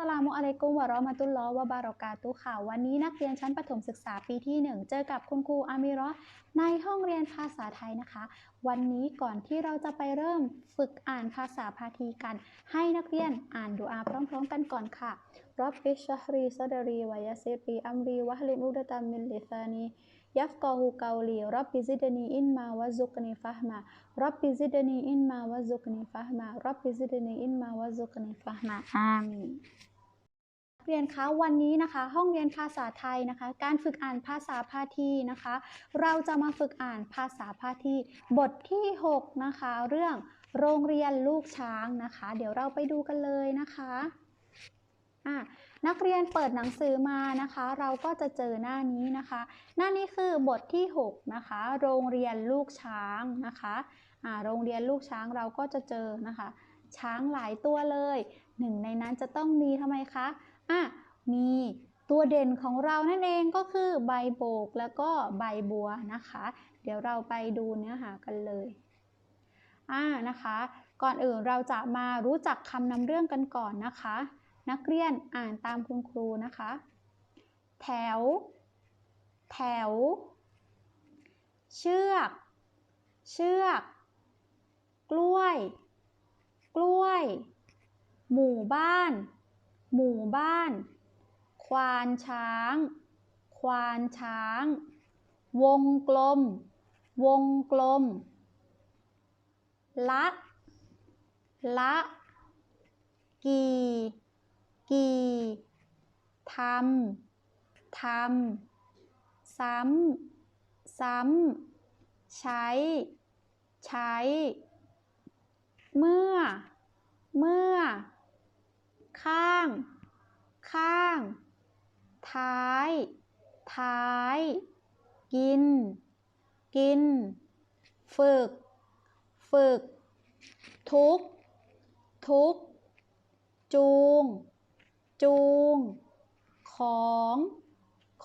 สลามุอะลัยกุมวะราะมะตุลลอวะบารอกาตุค่ะ วันนี้นักเรียนชั้นประถมศึกษาปีที่ 1 เจอกับคุณครูอามิราะห์ในห้องเรียนภาษาไทยนะคะ วันนี้ก่อนที่เราจะไปเริ่มฝึกอ่านภาษาพาทีกัน ให้นักเรียนอ่านดูอาพร้อมๆกันก่อนค่ะรับบิชชะฮรีซะดรีวะยะซิรีอัมรีวะฮลิมุดตัมมินลิซานี ยัฟกอฮูเกาลีรับบิซิดนีอินมาวะซุกนีฟะฮมารับบิซิดนีอินมาวะซุกนีฟะฮมารับบิซิดนีอินมาวะซุกนีฟะฮมาอามีเรียนคะวันนี้นะคะห้องเรียนภาษาไทยนะคะ การฝึกอ่านภาษาพาทีนะคะ เราจะมาฝึกอ่านภาษาพาทีบทที่ 6 นะคะ เรื่องโรงเรียนลูกช้างนะคะ เดี๋ยวเราไปดูกันเลยนะคะอะ นักเรียนเปิดหนังสือมานะคะ เราก็จะเจอหน้านี้นะคะ หน้านี้คือบทที่ 6 นะคะ โรงเรียนลูกช้างนะคะโรงเรียนลูกช้างเราก็จะเจอนะคะ ช้างหลายตัวเลย หนึ่งในนั้นจะต้องมีทำไมคะอะมีตัวเด่นของเรานั่นเองก็คือใบโบกแล้วก็ใบบัวนะคะ เดี๋ยวเราไปดูเนื้อหากันเลยอ่านะคะ ก่อนอื่นเราจะมารู้จักคำนำเรื่องกันก่อนนะคะ นักเรียนอ่านตามคุณครูนะคะ แถว แถว เชือก เชือก กล้วย กล้วย หมู่บ้าน หมู่บ้าน ควานช้าง ควานช้าง วงกลม วงกลม ละ ละ กี่ กี่ทำทำซ้ำซ้ำใช้ ใช้ เมื่อ เมื่อ ข้าง ข้าง ท้าย ท้าย กิน กิน ฝึก ฝึก ทุก ทุก จูง จูง ของ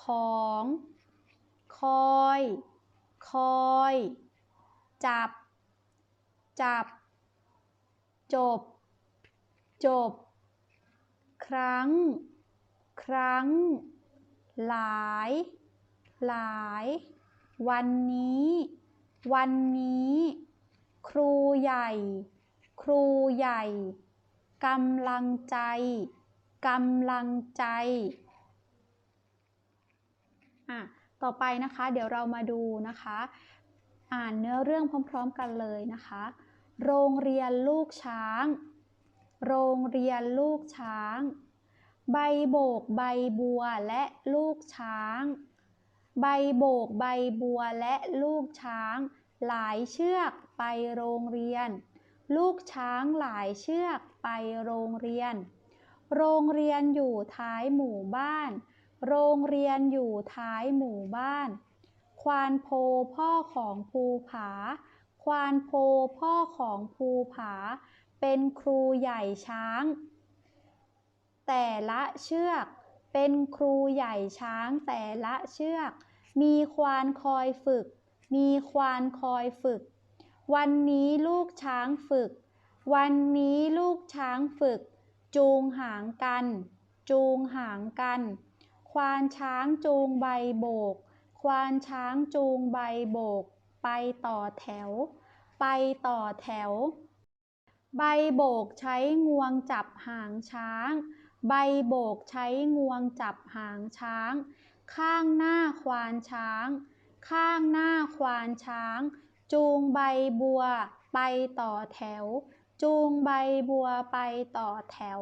ของ คอย คอย จับ จับ จบ จบ ครั้ง ครั้ง หลาย หลาย วันนี้ วันนี้ ครูใหญ่ ครูใหญ่กำลังใจ กำลังใจอะต่อไปนะคะ เดี๋ยวเรามาดูนะคะ อ่านเนื้อเรื่องพร้อม ๆ กันเลยนะคะ โรงเรียนลูกช้าง โรงเรียนลูกช้าง ใบโบกใบบัวและลูกช้าง ใบโบกใบบัวและลูกช้าง หลายเชือกไปโรงเรียน ลูกช้างหลายเชือกไปโรงเรียน โรงเรียนอยู่ท้ายหมู่บ้าน โรงเรียนอยู่ท้ายหมู่บ้าน ควานโพพ่อของภูผา ควานโพพ่อของภูผา เป็นครูใหญ่ช้าง แต่ละเชือก เป็นครูใหญ่ช้างแต่ละเชือก มีควานคอยฝึก มีควานคอยฝึก วันนี้ลูกช้างฝึก วันนี้ลูกช้างฝึก จูงหางกัน จูงหางกัน ควานช้างจูงใบโบก ควานช้างจูงใบโบก ไปต่อแถว ไปต่อแถว ใบโบกใช้งวงจับหางช้าง ใบโบกใช้งวงจับหางช้าง ข้างหน้าควานช้าง ข้างหน้าควานช้าง จูงใบบัว ไปต่อแถว จูงใบบัวไปต่อแถว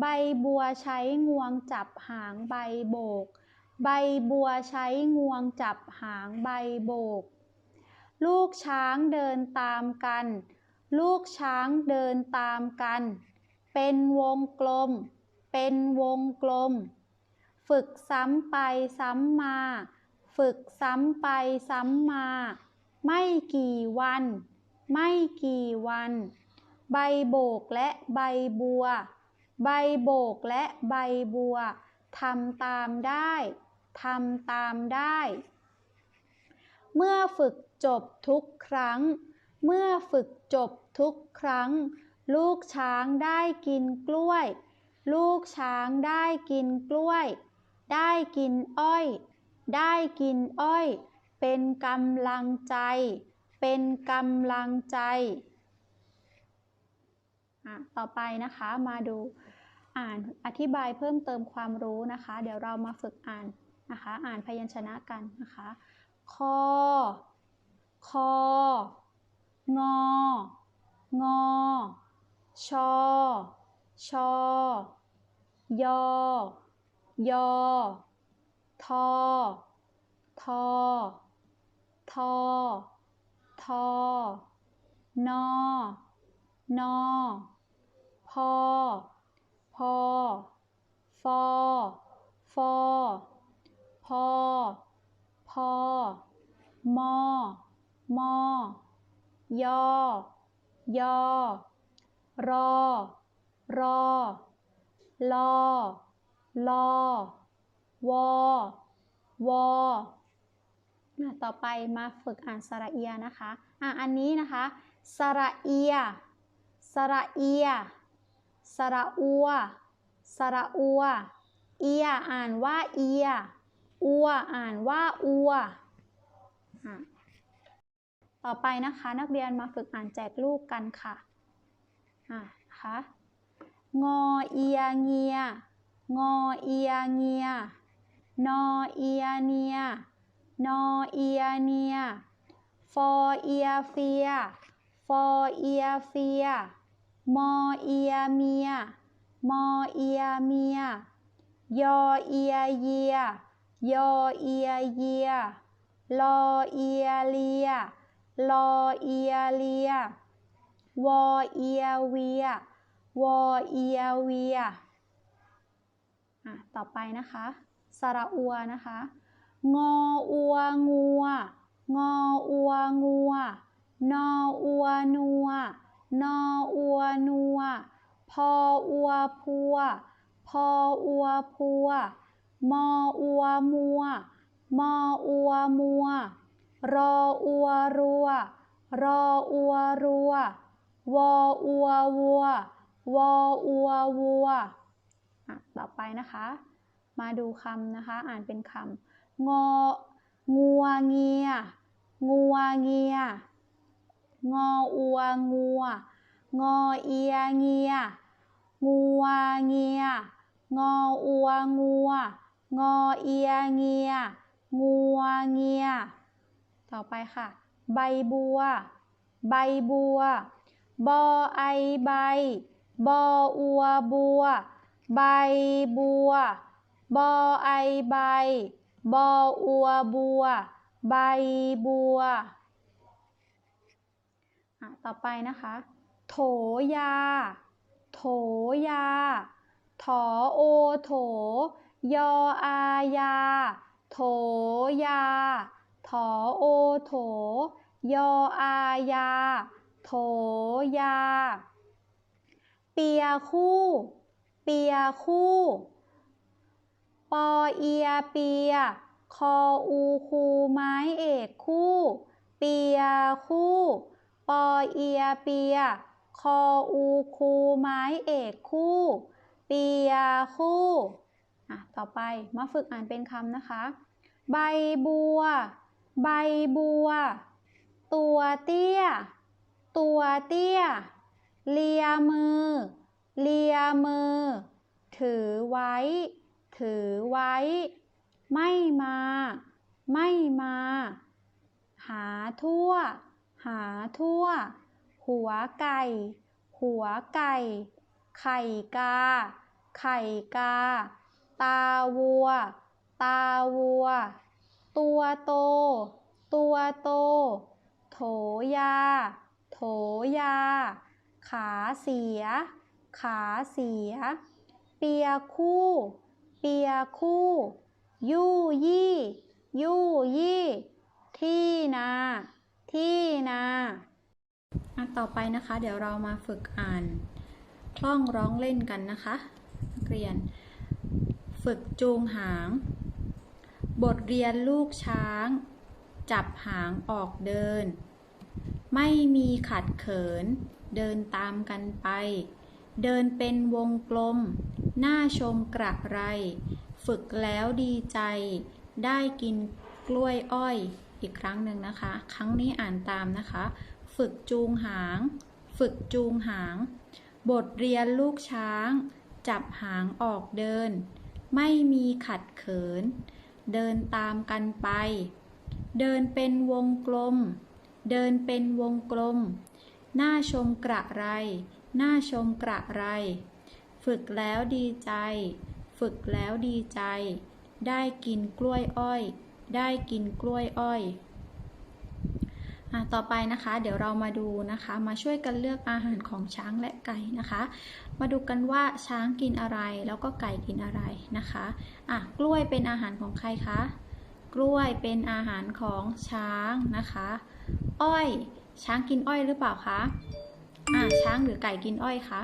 ใบบัวใช้งวงจับหางใบโบก ใบบัวใช้งวงจับหางใบโบก ลูกช้างเดินตามกัน ลูกช้างเดินตามกัน เป็นวงกลม เป็นวงกลม ฝึกซ้ำไปซ้ำมา ฝึกซ้ำไปซ้ำมา ไม่กี่วัน ไม่กี่วัน ใบโบกและใบบัว ใบโบกและใบบัวทำตามได้ทำตามได้ เมื่อฝึกจบทุกครั้ง เมื่อฝึกจบทุกครั้ง ลูกช้างได้กินกล้วย ลูกช้างได้กินกล้วย ได้กินอ้อย ได้กินอ้อย เป็นกำลังใจ เป็นกำลังใจ อะต่อไปนะคะมาดูอ่านอธิบายเพิ่มเติมความรู้นะคะ เดี๋ยวเรามาฝึกอ่านนะคะ อ่านพยัญชนะกันนะคะคอคององอชอชอยอยอทอทอทอทอนอนอ พอ พอ ฟอ ฟอ พอ พอ มอ มอ ยอ ยอ รอ รอ ลอ ลอ วอ วออะต่อไปมาฝึกอ่านสระเอียนะคะ อะ อันนี้นะคะ สระเอีย สระเอีย สระอัว สระอัว เอีย อ่านว่าเอีย อัว อ่านว่าอัว ต่อไปนะคะ นักเรียนมาฝึกอ่านแจกลูกกันค่ะอะนะคะงอเอียเงีย งอเอียเงีย นอเอียเนีย นอเอียเนีย ฟอเอียเฟีย ฟอเอียเฟีย มอเอียเมีย มอเอียเมีย ยอเอียเยีย ยอเอียเยีย ลอเอียเลีย ลอเอียเลีย วอเอียเวีย วอเอียเวีย อะ ต่อไปนะคะ สระอัวนะคะ งออัวงัว งออัวงัวนออัวนัว นออัวนัว พออัวพัว พออัวพัว มออัวมัว มออัวมัว รออัวรัว รออัวรัว วออัววัว วออัววัว ต่อไปนะคะ มาดูคำนะคะ อ่านเป็นคำงองัวเงีย งัวเงีย งออัวงัว งอเอียเงีย งัวเงีย งออัวงัว งอเอียเงีย งัวเงีย ต่อไปค่ะ ใบบัว ใบบัว บอไอใบ บออัวบัว ใบบัว บอไอใบ บออัวบัว ใบบัว ต่อไปนะคะ โถยา โถยา ถอโอโถ ยออายา โถยา ถอโอโถ ยออายา โถยา เปียคู่ เปียคู่ ปอเอียเปีย คออูคูไม้เอกคู่ เปียคู่ ปอเอียเปีย คออูคูไม้เอกคู่ เปียคู่อะต่อไปมาฝึกอ่านเป็นคำนะคะ ใบบัว ใบบัว ตัวเตี้ย ตัวเตี้ย เลียมือ เลียมือ ถือไว้ ถือไว้ ไม่มา ไม่มา หาทั่ว หาทั่ว หัวไก่ หัวไก่ ไข่กา ไข่กา ตาวัว ตาวัว ตัวโต ตัวโต โถยา โถยา ขาเสีย ขาเสีย เปียคู่ เปียคู่ ยู่ยี่ยู่ยี่ ที่นา ที่นาอะต่อไปนะคะ เดี๋ยวเรามาฝึกอ่านคล่องร้องเล่นกันนะคะนักเรียน ฝึกจูงหาง บทเรียนลูกช้าง จับหางออกเดิน ไม่มีขัดเขิน เดินตามกันไป เดินเป็นวงกลม หน่าชมกระไร ฝึกแล้วดีใจ ได้กินกล้วยอ้อย อีกครั้งหนึ่งนะคะ ครั้งนี้อ่านตามนะคะ ฝึกจูงหาง ฝึกจูงหาง บทเรียนลูกช้าง จับหางออกเดิน ไม่มีขัดเขิน เดินตามกันไป เดินเป็นวงกลม เดินเป็นวงกลม หน่าชมกระไร หน่าชมกระไร ฝึกแล้วดีใจ ฝึกแล้วดีใจ ได้กินกล้วยอ้อย ได้กินกล้วยอ้อยต่อไปนะคะเดี๋ยวเรามาดูนะคะมาช่วยกันเลือกอาหารของช้างและไก่นะคะ มาดูกันว่าช้างกินอะไรแล้วก็ไก่กินอะไรนะคะอะกล้วยเป็นอาหารของใครคะกล้วยเป็นอาหารของช้างนะคะ อ้อยช้างกินอ้อยหรือเปล่าคะอะช้างหรือไก่กินอ้อยคะ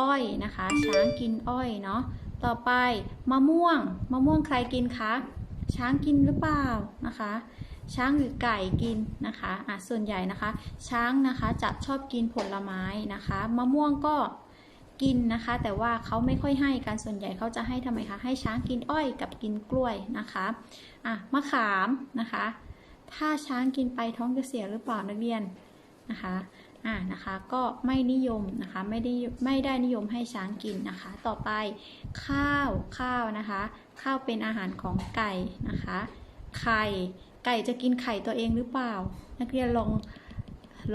อ้อยนะคะ ช้างกินอ้อยเนาะต่อไปมะม่วงมะม่วงใครกินคะ ช้างกินหรือเปล่านะคะ ช้างหรือไก่กินนะคะอะส่วนใหญ่นะคะ ช้างนะคะจะชอบกินผลไม้นะคะ มะม่วงก็กินนะคะ แต่ว่าเขาไม่ค่อยให้กันส่วนใหญ่เขาจะให้ทำไมคะ ให้ช้างกินอ้อยกับกินกล้วยนะคะอะมะขามนะคะ ถ้าช้างกินไปท้องจะเสียหรือเปล่านักเรียน นะคะอ่านะคะก็ไม่นิยมนะคะไม่ได้ไม่ได้นิยมให้ช้างกินนะคะ ต่อไปข้าวข้าวนะคะ ข้าวเป็นอาหารของไก่นะคะ ไข่ไก่จะกินไข่ตัวเองหรือเปล่า นักเรียนลอง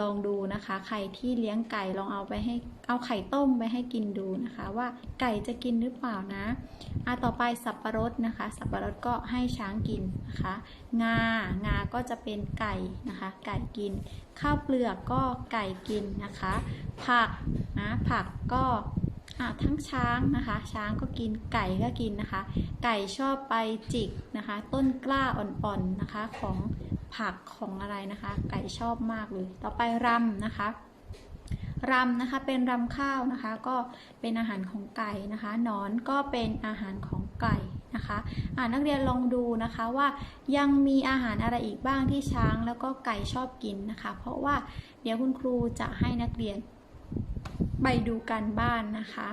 ลองดูนะคะ ใครที่เลี้ยงไก่ลองเอาไปให้เอาไข่ต้มไปให้กินดูนะคะ ว่าไก่จะกินหรือเปล่านะอะต่อไปสับปะรดนะคะ สับปะรดก็ให้ช้างกินนะคะ งางาก็จะเป็นไก่นะคะ ไก่กิน ข้าวเปลือกก็ไก่กินนะคะ ผักนะผักก็อะทั้งช้างนะคะ ช้างก็กินไก่ก็กินนะคะ ไก่ชอบไปจิกนะคะ ต้นกล้าอ่อนๆนะคะของ ผักของอะไรนะคะ ไก่ชอบมากเลย ต่อไปรำนะคะรำนะคะเป็นรำข้าวนะคะ ก็เป็นอาหารของไก่นะคะนอนก็เป็นอาหารของไก่นะคะอ่านักเรียนลองดูนะคะว่ายังมีอาหารอะไรอีกบ้างที่ช้างแล้วก็ไก่ชอบกินนะคะ เพราะว่าเดี๋ยวคุณครูจะให้นักเรียนไปดูการบ้านนะคะ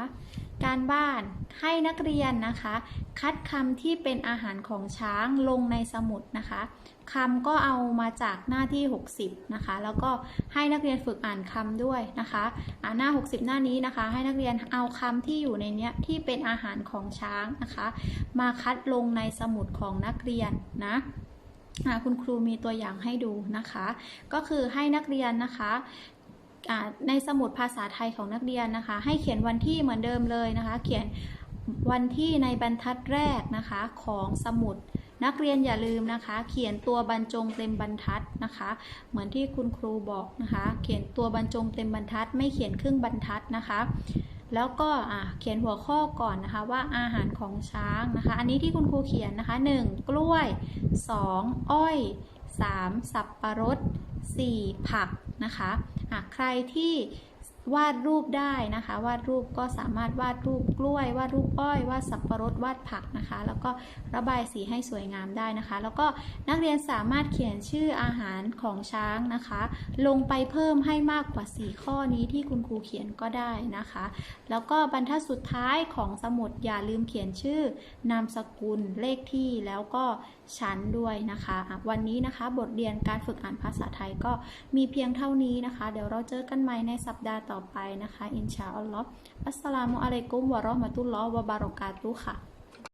การบ้านให้นักเรียนนะคะ คัดคำที่เป็นอาหารของช้างลงในสมุดนะคะคำก็เอามาจากหน้าที่ 60นะคะ แล้วก็ให้นักเรียนฝึกอ่านคำด้วยนะคะอ่าหน้า 60 หน้านี้นะคะ ให้นักเรียนเอาคำที่อยู่ในเนี้ยที่เป็นอาหารของช้างนะคะ มาคัดลงในสมุดของนักเรียนนะคุณครูมีตัวอย่างให้ดูนะคะ ก็คือให้นักเรียนนะคะ ในสมุดภาษาไทยของนักเรียนนะคะ ให้เขียนวันที่เหมือนเดิมเลยนะคะ เขียนวันที่ในบรรทัดแรกนะคะของสมุด นักเรียนอย่าลืมนะคะ เขียนตัวบรรจงเต็มบรรทัดนะคะ เหมือนที่คุณครูบอกนะคะ เขียนตัวบรรจงเต็มบรรทัด ไม่เขียนครึ่งบรรทัดนะคะ แล้วก็เขียนหัวข้อก่อนนะคะว่าอาหารของช้างนะคะ อันนี้ที่คุณครูเขียนนะคะ 1. กล้วย 2. อ้อย 3. สับปะรด 4. ผักนะคะ หากใครที่ วาดรูปได้นะคะ วาดรูปก็สามารถวาดรูปกล้วย วาดรูปอ้อย วาดสับปะรดวาดผักนะคะ แล้วก็ระบายสีให้สวยงามได้นะคะ แล้วก็นักเรียนสามารถเขียนชื่ออาหารของช้างนะคะ ลงไปเพิ่มให้มากกว่า 4 ข้อนี้ที่คุณครูเขียนก็ได้นะคะ แล้วก็บรรทัดสุดท้ายของสมุดอย่าลืมเขียนชื่อนามสกุลเลขที่แล้วก็ชั้นด้วยนะคะอะวันนี้นะคะบทเรียนการฝึกอ่านภาษาไทยก็มีเพียงเท่านี้นะคะ เดี๋ยวเราเจอกันใหม่ในสัปดาห์ต่อ่อไปนะคะ อินชาอัลลอฮ์อัสสลามุอะลัยกุมวะเราะห์มะตุลลอฮ์วะบารอกาตุค่ะ